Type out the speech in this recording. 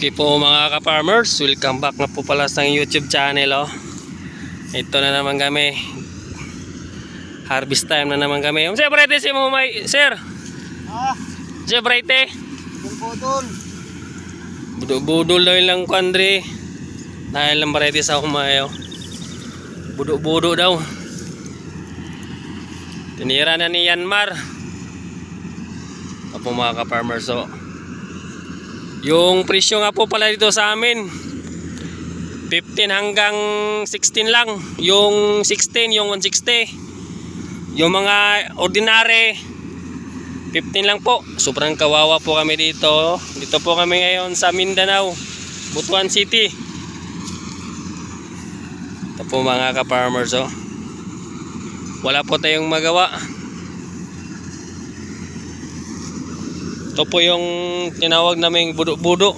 Okay po mga ka-farmers, welcome back na po pala sa YouTube channel oh. Ito na naman kami. Harvest time na naman kami. Sir, brete si mo may sir. Ah, Sir, brete. yung putol. Budol-budol daw lang kuandre. Dahil lang brete sa kumayo. Budo-budo daw. Tinira na ni Yanmar. Ito po mga ka-farmers oh. Yung presyo nga po pala dito sa amin 15 hanggang 16 lang. Yung 16, yung 160 Yung mga ordinary 15 lang po. Sobrang kawawa po kami dito. Dito po kami ngayon sa Mindanao Butuan City. Ito po mga ka-farmers oh. Wala po tayong magawa Ito po yung tinawag naming budo-budo.